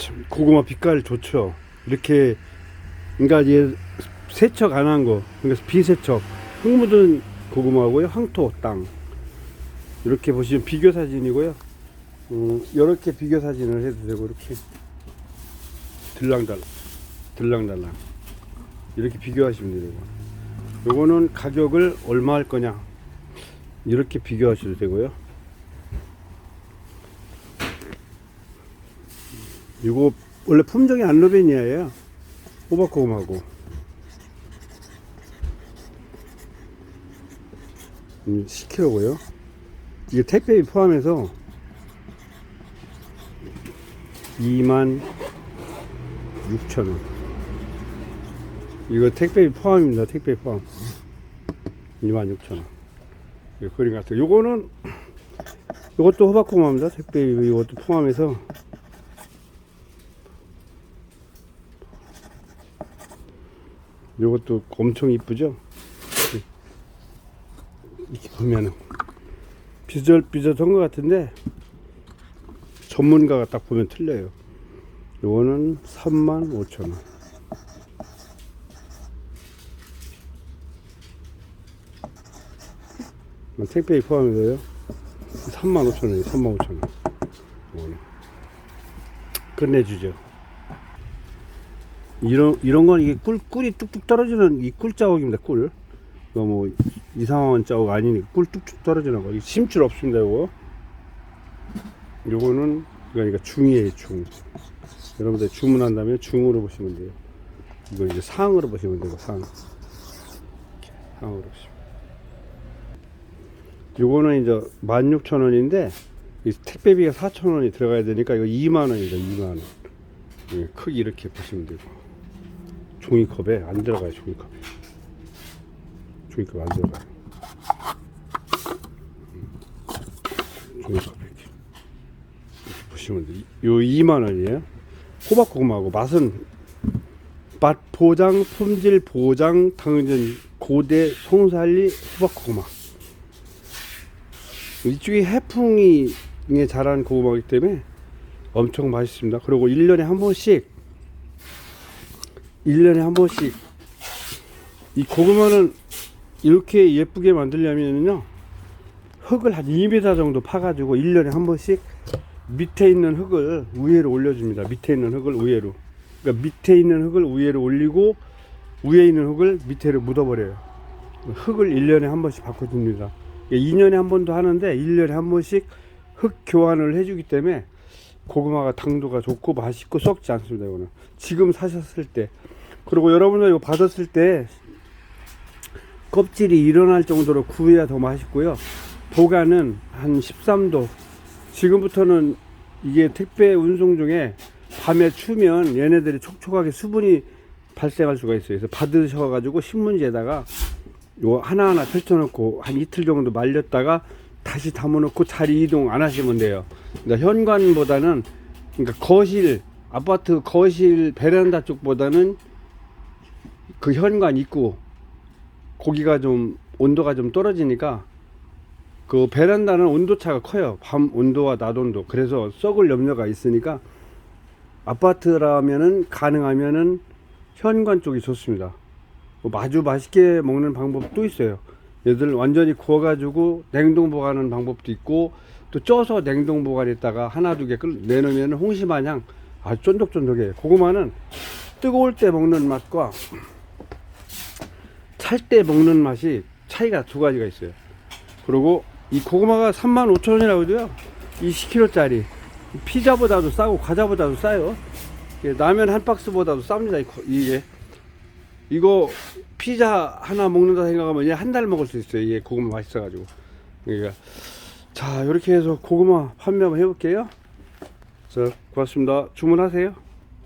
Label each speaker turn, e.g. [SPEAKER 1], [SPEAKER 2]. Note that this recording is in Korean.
[SPEAKER 1] 참 고구마 빛깔 좋죠. 이렇게 그러니까 이제 세척 안 한 거, 그러니까 비세척 흙 묻은 고구마고요. 황토 땅 이렇게 보시면 비교 사진이고요. 음, 이렇게 비교 사진을 해도 되고 이렇게 들랑달랑 들랑달랑 이렇게 비교하시면 돼요. 요거는 가격을 얼마 할 거냐 이렇게 비교하셔도 되고요. 이거 원래 품종이 안로베니아예요. 호박고구마고. 음, 10kg고요. 이게 택배비 포함해서 2만 6천 원. 이거 택배비 포함입니다. 택배비 포함. 2만 6천 원. 이거 그림 같아요. 요거는 이것도 호박고구마입니다. 택배비 이것도 포함해서 요것도 엄청 이쁘죠? 이렇게 보면은 비슷비슷한 것 같은데 전문가가 딱 보면 틀려요. 요거는 3만 5천 원. 택배에 포함해서요. 3만 5천 원이에요. 3만 5천 원. 요거는. 끝내주죠. 이런 이런 건 이게 꿀 꿀이 뚝뚝 떨어지는 이 꿀 자국입니다. 꿀. 이거 뭐 이상한 자국 아니니까 꿀 뚝뚝 떨어지는 거. 이 심줄 없습니다. 이거. 요거는 그러니까 중이에요. 중. 여러분들 주문한 다음에 중으로 보시면 돼요. 이거 이제 상으로 보시면 되고 상. 상으로 보시면. 요거는 이제 16,000원인데 이 택배비가 4,000원이 들어가야 되니까 이거 2만 원이다. 2만 원. 예, 크기 이렇게 보시면 되고 종이컵에 안 들어가요 종이컵에 종이컵 안 들어가요. 음, 종이컵 이렇게. 보시면 돼요. 요 2만원이에요. 호박고구마하고 맛은 맛 보장 품질 보장 당근 고대 송살리 호박고구마. 이쪽이 해풍이 자란 고구마이기 때문에 엄청 맛있습니다. 그리고 1년에 한 번씩 1년에 한 번씩 이 고구마는 이렇게 예쁘게 만들려면요 흙을 한 2m 정도 파가지고 1년에 한 번씩 밑에 있는 흙을 위에로 올려줍니다. 밑에 있는 흙을 위에로 그러니까 밑에 있는 흙을 위에로 올리고 위에 있는 흙을 밑에로 묻어버려요. 흙을 1년에 한 번씩 바꿔줍니다. 2년에 한 번도 하는데 1년에 한 번씩 흙 교환을 해주기 때문에 고구마가 당도가 좋고 맛있고 썩지 않습니다. 이거는 지금 사셨을 때 그리고 여러분들 이거 받았을 때 껍질이 일어날 정도로 구워야 더 맛있고요. 보관은 한 13도. 지금부터는 이게 택배 운송 중에 밤에 추면 얘네들이 촉촉하게 수분이 발생할 수가 있어요. 그래서 받으셔가지고 신문지에다가 요 하나하나 펼쳐놓고 한 이틀 정도 말렸다가 다시 담아놓고 자리 이동 안 하시면 돼요. 그러니까 현관보다는 그러니까 거실 아파트 거실 베란다 쪽보다는 그 현관 입구 고기가 좀 온도가 좀 떨어지니까 그 베란다는 온도 차가 커요. 밤 온도와 낮 온도. 그래서 썩을 염려가 있으니까 아파트라면은 가능하면은 현관 쪽이 좋습니다. 뭐 마주 맛있게 먹는 방법도 있어요. 얘들 완전히 구워가지고 냉동 보관하는 방법도 있고 또 쪄서 냉동 보관했다가 하나 두 개 내놓으면 홍시 마냥 아주 쫀득쫀득해요. 고구마는 뜨거울 때 먹는 맛과 찰 때 먹는 맛이 차이가 두 가지가 있어요. 그리고 이 고구마가 35,000원이라고 하고요. 이 10kg짜리 피자보다도 싸고 과자보다도 싸요. 라면 한 박스보다도 쌉니다. 이게 이거 피자 하나 먹는다 생각하면 얘 한 달 먹을 수 있어요. 얘 고구마 맛있어가지고. 그러니까 자 이렇게 해서 고구마 판매 한번 해볼게요. 자 고맙습니다. 주문하세요.